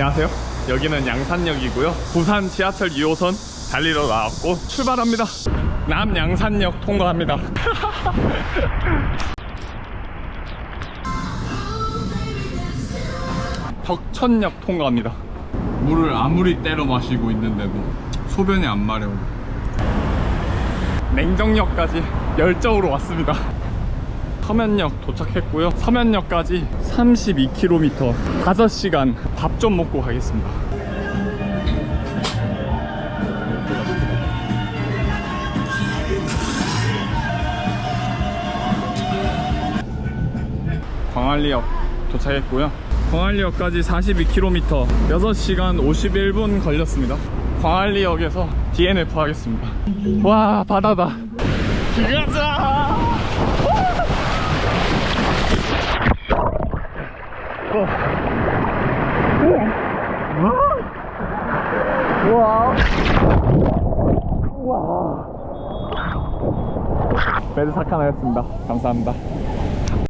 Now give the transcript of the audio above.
안녕하세요. 여기는 양산역이고요. 부산 지하철 2호선 달리러 나왔고 출발합니다. 남양산역 통과합니다. 덕천역 통과합니다. 물을 아무리 때려 마시고 있는데도 소변이 안 마려워. 냉정역까지 열정으로 왔습니다. 서면역 도착했고요. 서면역까지 32km 5시간 밥 좀 먹고 가겠습니다. 광안리역 도착했고요. 광안리역까지 42km 6시간 51분 걸렸습니다. 광안리역에서 DNF 하겠습니다. 와 바다다. 가자. 우와. 우와. 매드 사카나였습니다. 감사합니다.